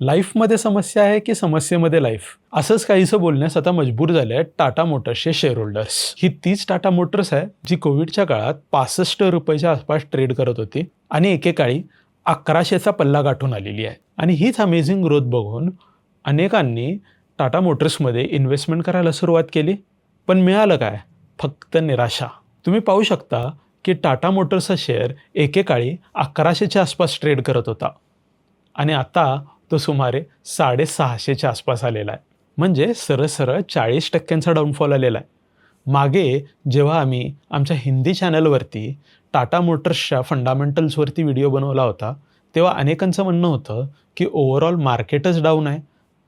लाईफमध्ये समस्या आहे की समस्येमध्ये लाईफ? असंच काहीसं बोलण्यास आता मजबूर झाले आहेत टाटा मोटर्सचे शेअर होल्डर्स ही तीच टाटा मोटर्स आहे जी कोविडच्या काळात पासष्ट रुपयाच्या आसपास ट्रेड करत होती आणि एकेकाळी अकराशेचा पल्ला गाठून आलेली आहे. आणि हीच अमेझिंग ग्रोथ बघून अनेकांनी टाटा मोटर्समध्ये इन्व्हेस्टमेंट करायला सुरुवात केली. पण मिळालं काय? फक्त निराशा. तुम्ही पाहू शकता की टाटा मोटर्सचा शेअर एकेकाळी अकराशेच्या आसपास ट्रेड करत होता. आणि आता तो सुमारे साडेसहाशेच्या आसपास आलेला आहे. म्हणजे सरळ सरळ चाळीस टक्क्यांचा डाऊनफॉल आलेला आहे. मागे जेव्हा आम्ही आमच्या हिंदी चॅनलवरती टाटा मोटर्सच्या फंडामेंटल्सवरती व्हिडिओ बनवला होता तेव्हा अनेकांचं म्हणणं होतं की ओव्हरऑल मार्केटच डाऊन आहे.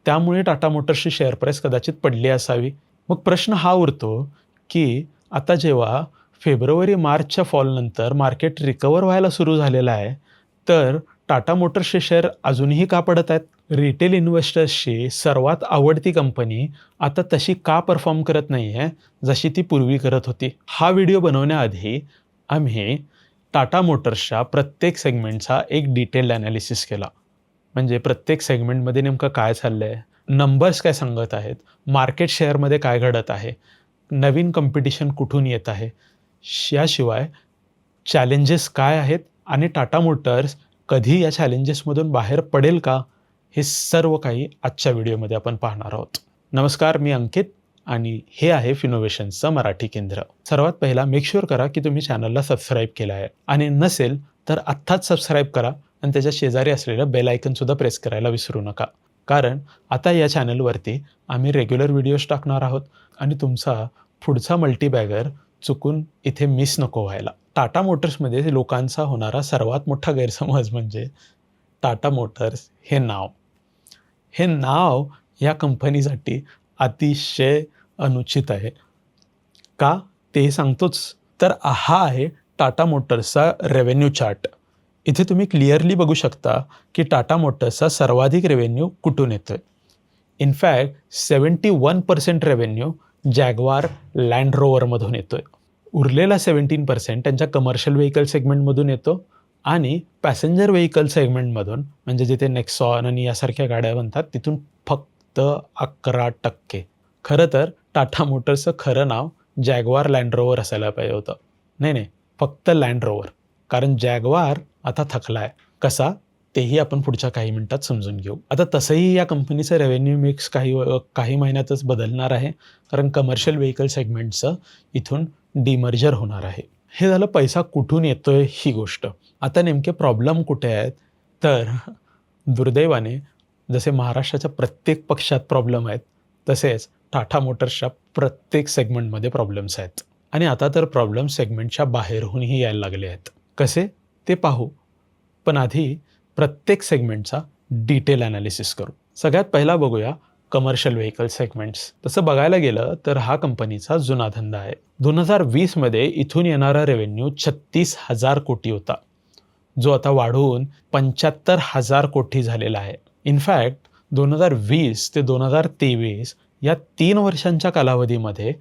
त्यामुळे टाटा मोटर्सची शेअर प्राईस कदाचित पडली असावी. मग प्रश्न हा उरतो की आता जेव्हा फेब्रुवारी मार्चच्या फॉलनंतर मार्केट रिकवर व्हायला सुरू झालेलं आहे तर टाटा मोटर्सचे शेअर अजूनही का पडत आहेत? रिटेल इन्व्हेस्टर्सची सर्वात आवडती कंपनी आता तशी का परफॉर्म करत नाही आहे जशी ती पूर्वी करत होती? हा व्हिडिओ बनवण्याआधी आम्ही टाटा मोटर्सच्या प्रत्येक सेगमेंटचा एक डिटेल्ड ॲनालिसिस केला. म्हणजे प्रत्येक सेगमेंटमध्ये नेमकं काय चाललं आहे नंबर्स काय सांगत आहेत? मार्केट शेअरमध्ये काय घडत आहे? नवीन कॉम्पिटिशन कुठून येत आहे? याशिवाय चॅलेंजेस काय आहेत? आणि टाटा मोटर्स कधी या चॅलेंजेसमधून बाहेर पडेल का? हे सर्व काही आजच्या व्हिडिओमध्ये आपण पाहणार आहोत. नमस्कार मी अंकित आणि हे आहे फिनोव्हेशनचं मराठी केंद्र. सर्वात पहिला मेक करा की तुम्ही चॅनलला सबस्क्राईब केलं आहे. आणि नसेल तर आत्ताच सबस्क्राईब करा आणि त्याच्या शेजारी असलेलं बेल आयकनसुद्धा प्रेस करायला विसरू नका. कारण आता या चॅनलवरती आम्ही रेग्युलर व्हिडिओज टाकणार आहोत आणि तुमचा पुढचा मल्टीबॅगर चुकून इथे मिस नको व्हायला. टाटा मोटर्समध्ये लोकांचा होणारा सर्वात मोठा गैरसमज म्हणजे टाटा मोटर्स हे नाव. हे नाव या कंपनीसाठी अतिशय अनुचित आहे. का? ते सांगतोच. तर हा आहे टाटा मोटर्सचा रेव्हेन्यू चार्ट इथे तुम्ही क्लिअरली बघू शकता की टाटा मोटर्सचा सर्वाधिक रेव्हेन्यू कुठून येतो आहे in fact seventy one percent revenue Jaguar land रोवरमधून येतो आहे उरलेला सेवन्टीन पर्सेंट त्यांच्या कमर्शियल व्हेकल सेगमेंटमधून येतो आणि पॅसेंजर व्हेकल सेगमेंटमधून म्हणजे जिथे नेक्सॉन आणि यासारख्या गाड्या बनतात तिथून फक्त अकरा टक्के. खरं तर टाटा मोटर्सचं खरं नाव जॅगवार लँड रोवर असायला पाहिजे होतं. नाही नाही फक्त लँड रोवर कारण जॅगवार आता थकला आहे कसा? तेही आपण पुढच्या काही मिनिटात समजून घेऊ. आता तसंही या कंपनीचं रेव्हेन्यू मिक्स काही काही महिन्यातच बदलणार आहे. कारण कमर्शियल व्हेकल सेगमेंटचं इथून डिमर्जर होणार आहे. हे झालं पैसा कुठून येतोय ही गोष्ट. आता नेमके प्रॉब्लेम कुठे आहेत? तर दुर्दैवाने जसे महाराष्ट्राच्या प्रत्येक पक्षात प्रॉब्लेम आहेत तसेच टाटा मोटर्सच्या प्रत्येक सेगमेंटमध्ये प्रॉब्लेम्स आहेत. आणि आता तर प्रॉब्लेम सेगमेंटच्या बाहेरहूनही यायला लागले आहेत. कसे? ते पाहू. पण आधी प्रत्येक सेगमेंटचा डिटेल ॲनालिसिस करू. सगळ्यात पहिला बघूया कमर्शियल व्हेकल सेगमेंट्स तसं बघायला गेलं तर हा कंपनीचा जुना धंदा आहे. दोन हजार वीसमध्ये इथून येणारा रेव्हेन्यू छत्तीस हजार कोटी होता. जो आता वाढून पंच्याहत्तर हजार कोटी झालेला आहे. इनफॅक्ट दोन हजार वीस ते दोन हजार तेवीस या तीन वर्षांच्या कालावधीमध्ये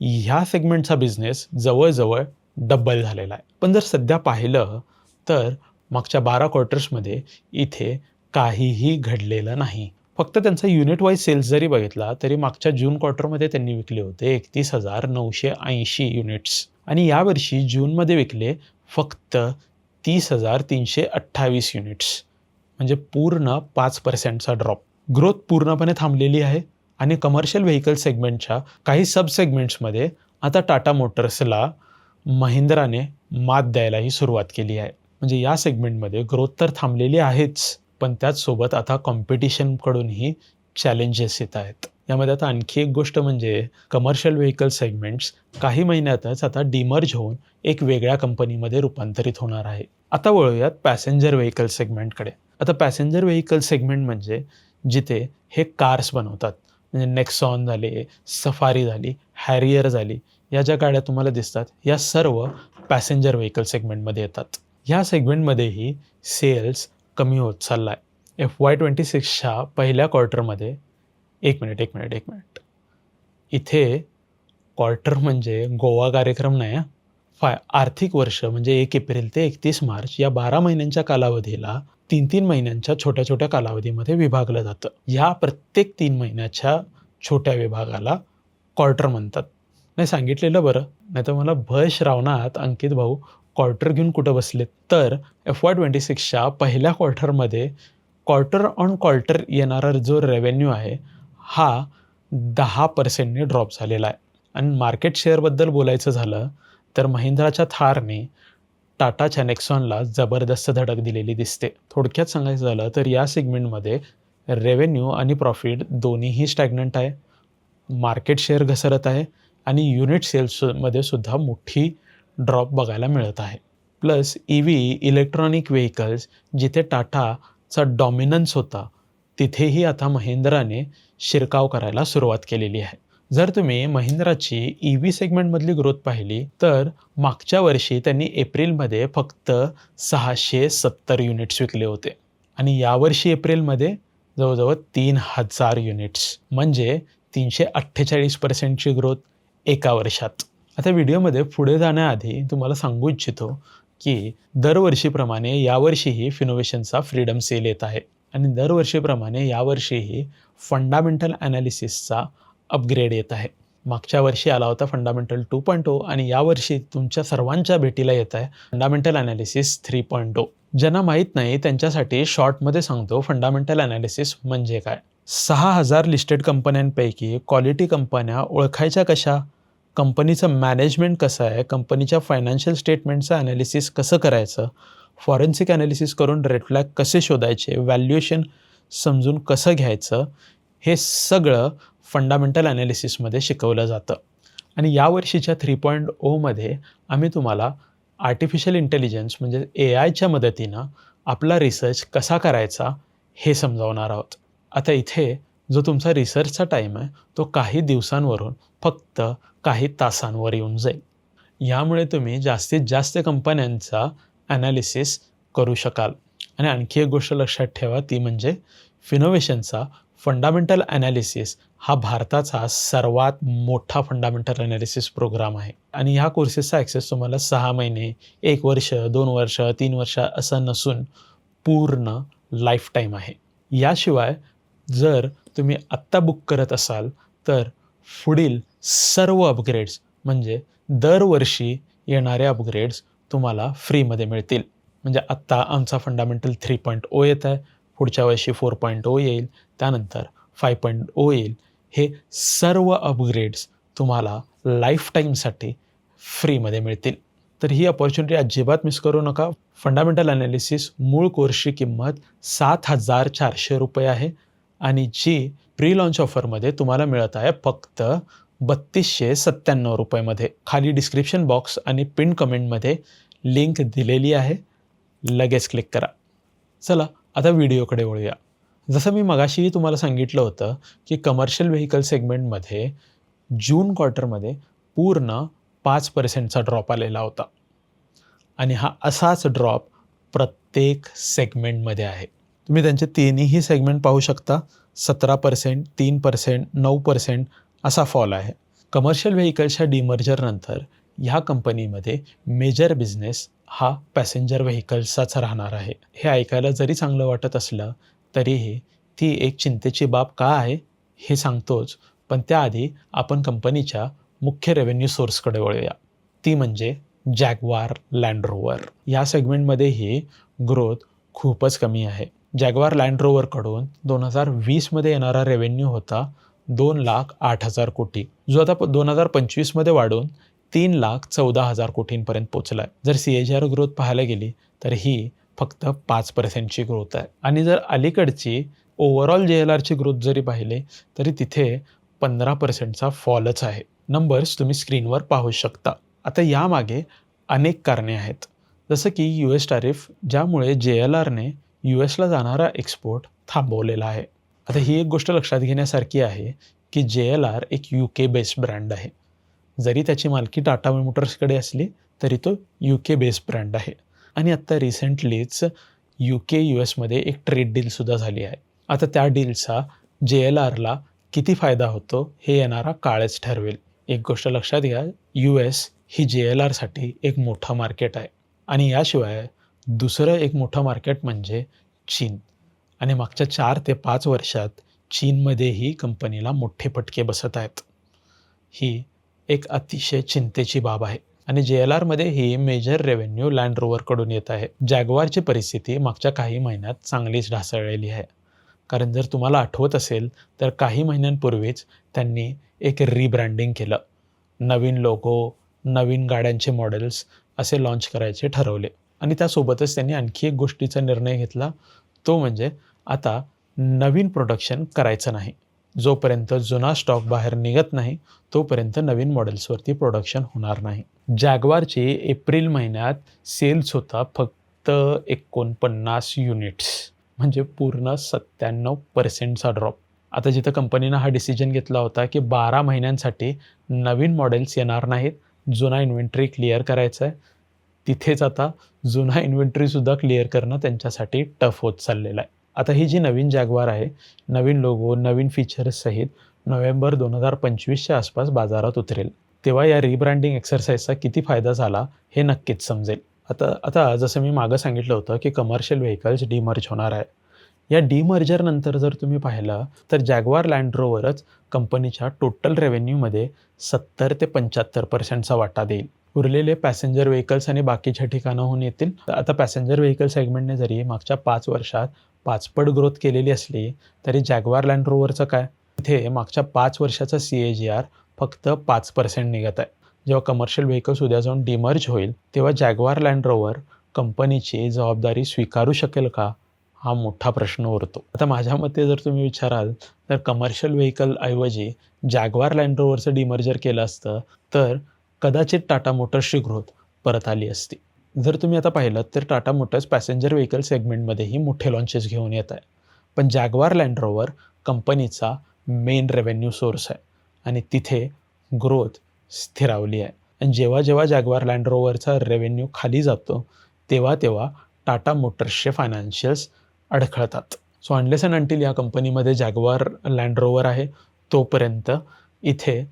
ह्या सेगमेंटचा बिझनेस जवळजवळ डबल झालेला आहे. पण जर सध्या पाहिलं तर मागच्या बारा क्वार्टर्समध्ये इथे काहीही घडलेलं नाही. फक्त त्यांचा युनिट वाईज सेल्स जरी बघितला तरी मागच्या जून क्वार्टरमध्ये त्यांनी विकले होते एकतीस हजार नऊशे ऐंशी युनिट्स आणि यावर्षी जूनमध्ये विकले फक्त तीस हजार तीनशे अठ्ठावीस युनिट्स म्हणजे पूर्ण पाच पर्सेंटचा ड्रॉप ग्रोथ पूर्णपणे थांबलेली आहे आणि कमर्शियल व्हेकल सेगमेंटच्या काही सब सेगमेंट्समध्ये आता टाटा मोटर्सला महिंद्राने मात द्यायलाही सुरुवात केली आहे. म्हणजे या सेगमेंटमध्ये ग्रोथ तर थांबलेली आहेच पण त्याचसोबत आता कॉम्पिटिशनकडूनही चॅलेंजेस येत आहेत. यामध्ये आता आणखी एक गोष्ट म्हणजे कमर्शियल व्हेकल सेगमेंट्स काही महिन्यातच आता डिमर्ज होऊन एक वेगळ्या कंपनीमध्ये रूपांतरित होणार आहे. आता वळूयात पॅसेंजर व्हेकल सेगमेंटकडे आता पॅसेंजर व्हेकल सेगमेंट म्हणजे जिथे हे कार्स बनवतात. म्हणजे नेक्सॉन झाले सफारी झाली हॅरियर झाली या ज्या गाड्या तुम्हाला दिसतात या सर्व पॅसेंजर व्हेकल सेगमेंटमध्ये येतात. ह्या सेगमेंटमध्येही सेल्स कमी होत चालला आहे एफ वाय ट्वेंटी सिक्सच्या पहिल्या क्वार्टरमध्ये एक मिनिट एक मिनिट एक मिनिट इथे क्वार्टर म्हणजे गोवा कार्यक्रम नाही फाय आर्थिक वर्ष म्हणजे एक एप्रिल ते एकतीस मार्च या बारा महिन्यांच्या कालावधीला तीन तीन महिन्यांच्या छोट्या छोट्या कालावधीमध्ये विभागलं जातं. या प्रत्येक तीन महिन्याच्या छोट्या विभागाला क्वार्टर म्हणतात. नाही सांगितलेलं बरं नाही तर मला भय श्रावणात अंकित भाऊ क्वार्टर घेऊन कुठं बसलेत? तर एफ वाय ट्वेंटी सिक्सच्या पहिल्या क्वार्टरमध्ये क्वार्टर ऑन क्वार्टर येणारा जो रेव्हेन्यू आहे हा दहा पर्सेंटने ड्रॉप झालेला आहे. आणि मार्केट शेअरबद्दल बोलायचं झालं तर महिंद्राच्या थारने टाटाच्या नेक्सॉनला जबरदस्त धडक दिलेली दिसते. थोडक्यात सांगायचं झालं तर या सेगमेंटमध्ये रेव्हेन्यू आणि प्रॉफिट दोन्हीही स्टॅग्नंट आहे. मार्केट शेअर घसरत आहे आणि युनिट सेल्समध्ये सुद्धा मोठी ड्रॉप बघायला मिळत आहे. Plus E V electronic vehicles जिथे टाटाचा डॉमिनन्स होता तिथेही आता महिंद्राने शिरकाव करायला सुरुवात केलेली आहे. जर तुम्ही महिंद्राची ई व्ही सेगमेंटमधली ग्रोथ पाहिली तर मागच्या वर्षी त्यांनी एप्रिलमध्ये फक्त सहाशे सत्तर युनिट्स विकले होते. आणि यावर्षी एप्रिलमध्ये जवळजवळ तीन हजार युनिट्स म्हणजे तीनशे अठ्ठेचाळीस पर्सेंटची ग्रोथ एका वर्षात. आता व्हिडिओमध्ये पुढे जाण्याआधी तुम्हाला सांगू इच्छितो की दरवर्षीप्रमाणे यावर्षीही फिनोव्हेशनचा फ्रीडम सेल येत आहे. आणि दरवर्षीप्रमाणे यावर्षीही फंडामेंटल ॲनालिसिसचा अपग्रेड येत आहे. मागच्या वर्षी आला होता फंडामेंटल टू पॉईंट ओ आणि यावर्षी तुमच्या सर्वांच्या भेटीला येत आहे fundamental analysis three point O ज्यांना माहीत नाही त्यांच्यासाठी शॉर्टमध्ये सांगतो फंडामेंटल ॲनालिसिस म्हणजे काय? सहा हजार लिस्टेड कंपन्यांपैकी क्वालिटी कंपन्या ओळखायच्या कशा? कंपनीचं मॅनेजमेंट कसं आहे? कंपनीच्या फायनान्शियल स्टेटमेंटचं ॲनालिसिस कसं करायचं? फॉरेन्सिक ॲनालिसिस करून रेड फ्लॅग कसे शोधायचे? व्हॅल्युएशन समजून कसं घ्यायचं? हे सगळं फंडामेंटल ॲनालिसिसमध्ये शिकवलं जातं. आणि यावर्षीच्या थ्री पॉईंट ओमध्ये oh आम्ही तुम्हाला आर्टिफिशियल इंटेलिजन्स म्हणजे ए आयच्या मदतीनं आपला रिसर्च कसा करायचा हे समजावणार आहोत. आता इथे जो तुमचा रिसर्चचा टाईम आहे तो काही दिवसांवरून फक्त काही तासांवर येऊन जाईल. यामुळे तुम्ही जास्तीत जास्त कंपन्यांचा ॲनालिसिस करू शकाल. आणि आणखी एक गोष्ट लक्षात ठेवा ती म्हणजे फिनोव्हेशनचा फंडामेंटल ॲनालिसिस हा भारताचा सर्वात मोठा फंडामेंटल ॲनालिसिस प्रोग्राम आहे. आणि ह्या कोर्सेसचा ॲक्सेस तुम्हाला सहा महिने एक वर्ष दोन वर्ष तीन वर्ष असं नसून पूर्ण लाईफ टाईम आहे. याशिवाय जर तुम्ही आत्ता बुक करत असाल तर पुढील सर्व अपग्रेड्स म्हणजे दरवर्षी येणारे अपग्रेड्स तुम्हाला फ्रीमध्ये मिळतील. म्हणजे आत्ता आमचा फंडामेंटल थ्री पॉईंट ओ येत आहे पुढच्या वर्षी फोर पॉईंट ओ येईल त्यानंतर फाय पॉईंट ओ येईल. हे सर्व अपग्रेड्स तुम्हाला लाईफटाईमसाठी फ्रीमध्ये मिळतील. तर ही अपॉर्च्युनिटी अजिबात मिस करू नका. फंडामेंटल ॲनालिसिस मूळ कोर्सची किंमत सात हजार चारशे रुपये आहे. आणि जी प्री लॉन्च ऑफरमध्ये तुम्हाला मिळत आहे फक्त बत्तीसशे सत्त्याण्णव रुपयेमध्ये. खाली डिस्क्रिप्शन बॉक्स आणि पिन कमेंटमध्ये लिंक दिलेली आहे. लगेच क्लिक करा. चला आता व्हिडिओकडे वळूया. जसं मी मगाशीही तुम्हाला सांगितलं होतं की कमर्शियल व्हेकल सेगमेंटमध्ये जून क्वार्टरमध्ये पूर्ण पाच पर्सेंटचा ड्रॉप आलेला होता. आणि हा असाच ड्रॉप प्रत्येक सेगमेंटमध्ये आहे. तुम्ही त्यांचे तिन्हीही सेगमेंट पाहू शकता. सतरा पर्सेंट तीन पर्सेंट नऊ पर्सेंट असा फॉल आहे. कमर्शियल व्हेकल्सच्या डिमर्जरनंतर ह्या कंपनीमध्ये मेजर बिझनेस हा पॅसेंजर व्हेकल्सचाच राहणार आहे. हे ऐकायला जरी चांगलं वाटत असलं तरीही ती एक चिंतेची बाब का आहे हे सांगतोच. पण त्याआधी आपण कंपनीच्या मुख्य रेव्हेन्यू सोर्सकडे वळूया. ती म्हणजे जॅगवार लँड रोवर या सेगमेंटमध्येही ग्रोथ खूपच कमी आहे. जॅगवार लँड रोवरकडून दोन हजार वीसमध्ये येणारा रेव्हेन्यू होता दोन लाख आठ हजार कोटी जो आता दोन हजार पंचवीसमध्ये वाढून तीन लाख चौदा हजार कोटींपर्यंत पोचला आहे जर सी एच आर ग्रोथ पाहायला गेली तर ही फक्त पाच पर्सेंटची ग्रोथ आहे. आणि जर अलीकडची ओव्हरऑल जे एल आरची ग्रोथ जरी पाहिली तरी तिथे पंधरा पर्सेंटचा फॉलच आहे. नंबर्स तुम्ही स्क्रीनवर पाहू शकता. आता यामागे अनेक कारणे आहेत. जसं की यू एस टॅरिफ ज्यामुळे जे एल आरने यू एसला जाणारा एक्सपोर्ट थांबवलेला आहे. आता ही एक गोष्ट लक्षात घेण्यासारखी आहे की जे एल आर एक यू के बेस्ड ब्रँड आहे. जरी त्याची मालकी टाटा मोटर्सकडे असली तरी तो यू के बेस्ड ब्रँड आहे. आणि आत्ता रिसेंटलीच यू के यू एसमध्ये एक ट्रेड डीलसुद्धा झाली आहे. आता त्या डीलचा जे एल आरला किती फायदा होतो हे येणारा काळच ठरवेल. एक गोष्ट लक्षात घ्या यू एस ही जे एल आरसाठी एक मोठं मार्केट आहे. आणि याशिवाय दुसरं एक मोठं मार्केट म्हणजे चीन. आणि मागच्या चार ते पाच वर्षात चीनमध्येही कंपनीला मोठे फटके बसत आहेत. ही एक अतिशय चिंतेची बाब आहे. आणि जे एल आरमध्ये ही मेजर रेव्हेन्यू लँड रोवरकडून येत आहे. जॅगवारची परिस्थिती मागच्या काही महिन्यात चांगलीच ढासळलेली आहे. कारण जर तुम्हाला आठवत असेल तर काही महिन्यांपूर्वीच त्यांनी एक रिब्रँडिंग केलं. नवीन लोगो नवीन गाड्यांचे मॉडेल्स असे लॉन्च करायचे ठरवले. आणि त्यासोबतच त्यांनी आणखी एक गोष्टीचा निर्णय घेतला. तो म्हणजे आता नवीन प्रोडक्शन करायचं नाही. जोपर्यंत जुना स्टॉक बाहेर निघत नाही तोपर्यंत नवीन मॉडेल्सवरती प्रोडक्शन होणार नाही. जॅगवारचे एप्रिल महिन्यात सेल्स होता फक्त एकोणपन्नास युनिट्स म्हणजे पूर्ण सत्त्याण्णव पर्सेंटचा ड्रॉप आता जिथं कंपनीनं हा डिसिजन घेतला होता की बारा महिन्यांसाठी नवीन मॉडेल्स येणार नाहीत जुना इन्व्हेंटरी क्लिअर करायचं आहे तिथेच आता जुना इन्व्हेंटरीसुद्धा क्लिअर करणं त्यांच्यासाठी टफ होत चाललेलं आहे. आता ही जी नवीन जॅगवार आहे नवीन लोगो नवीन फीचर्ससहित नोव्हेंबर दोन हजार पंचवीसच्या आसपास बाजारात उतरेल. तेव्हा या रिब्रँडिंग एक्सरसाइजचा किती फायदा झाला हे नक्कीच समजेल. आता आता जसं मी मागं सांगितलं होतं की कमर्शियल व्हेकल्स डीमर्ज होणार आहे. या डीमर्जरनंतर जर तुम्ही पाहिलं तर जॅगवार लँड रोवरच कंपनीच्या टोटल रेव्हेन्यूमध्ये सत्तर ते पंच्याहत्तर पर्सेंटचा वाटा देईल. उरलेले पॅसेंजर व्हेकल्स आणि बाकीच्या ठिकाणाहून येतील. आता पॅसेंजर व्हेकल सेगमेंटने जरी मागच्या पाच वर्षात पाचपट ग्रोथ केलेली असली तरी जॅगवार लँड रोवरचं काय? इथे मागच्या पाच वर्षाचा सी ए जी आर फक्त पाच पर्सेंट निघत आहे. जेव्हा कमर्शियल व्हेकल्स उद्या जाऊन डिमर्ज होईल तेव्हा जॅगवार लँड रोवर कंपनीची जबाबदारी स्वीकारू शकेल का? हा मोठा प्रश्न उरतो. आता माझ्या मते जर तुम्ही विचाराल तर कमर्शियल व्हेकल ऐवजी जॅगवार लँड रोवरचं डिमर्जर केलं असतं तर कदाचित टाटा मोटर्सची ग्रोथ परत आली असती. जर तुम्ही आता पाहिलं तर टाटा मोटर्स पॅसेंजर व्हेकल सेगमेंटमध्येही मोठे लॉन्चेस घेऊन येत आहे. पण जॅगवार लँडरोवर कंपनीचा मेन रेव्हेन्यू सोर्स आहे. आणि तिथे ग्रोथ स्थिरावली आहे. आणि जेव्हा जेव्हा जॅगवार लँडरोवरचा रेव्हेन्यू खाली जातो तेव्हा तेव्हा टाटा मोटर्सचे फायनान्शियल्स अडखळतात. सो अनलेस अँड अंटील या कंपनीमध्ये जॅगवार लँडरोवर आहे तोपर्यंत इथे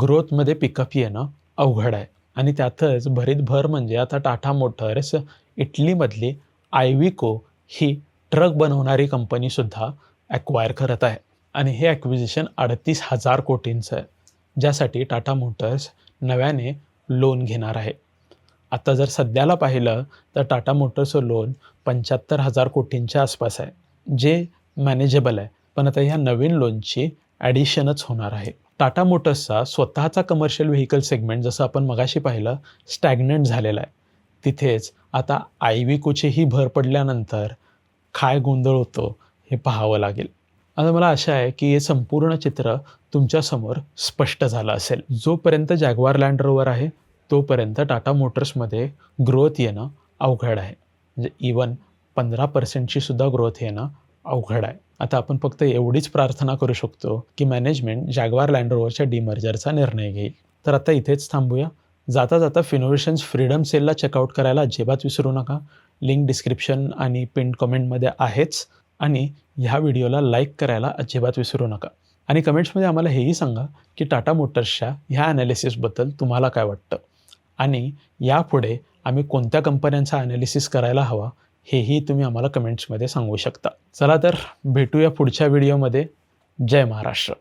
ग्रोथमध्ये पिकअप येणं अवघड आहे. आणि त्यातच भरीत भर म्हणजे आता टाटा मोटर्स इटलीमधली आयविको ही ट्रक बनवणारी कंपनीसुद्धा ॲक्वायर करत आहे. आणि हे ॲक्विजिशन अडतीस हजार कोटींचं आहे. ज्यासाठी टाटा मोटर्स नव्याने लोन घेणार आहे. आता जर सध्याला पाहिलं तर टाटा मोटर्सचं लोन पंच्याहत्तर हजार कोटींच्या आसपास आहे जे मॅनेजेबल आहे. पण आता ह्या नवीन लोनची ॲडिशनच होणार आहे. टाटा मोटर्सचा स्वतःचा कमर्शियल व्हेकल सेगमेंट जसं आपण मगाशी पाहिलं स्टॅग्नंट झालेला आहे. तिथेच आता आयविकोचीही भर पडल्यानंतर काय गोंधळ होतो हे पाहावं लागेल. आता मला आशा आहे की हे संपूर्ण चित्र तुमच्यासमोर स्पष्ट झालं असेल. जोपर्यंत जॅगवार लँड रोवर आहे तोपर्यंत टाटा मोटर्समध्ये ग्रोथ येणं अवघड आहे. म्हणजे इवन पंधरा पर्सेंटची सुद्धा ग्रोथ येणं अवघड आहे. आता आपण फक्त एवढीच प्रार्थना करू शकतो की मॅनेजमेंट जॅगवार लँड रोवरच्या डिमर्जरचा निर्णय घेईल. तर आता इथेच थांबूया. जाता जाता फिनोव्हेशन्स फ्रीडम सेलला चेकआउट करायला अजिबात विसरू नका. लिंक डिस्क्रिप्शन आणि पिन कमेंटमध्ये आहेच. आणि ह्या व्हिडिओला लाईक करायला अजिबात विसरू नका. आणि कमेंट्समध्ये आम्हाला हेही सांगा की टाटा मोटर्सच्या ह्या ॲनालिसिसबद्दल तुम्हाला काय वाटतं? आणि यापुढे आम्ही कोणत्या कंपन्यांचा ॲनालिसिस करायला हवा? हेही तुम्ही आम्हाला कमेंट्समध्ये सांगू शकता. चला तर भेटूया पुढच्या व्हिडिओमध्ये जय महाराष्ट्र.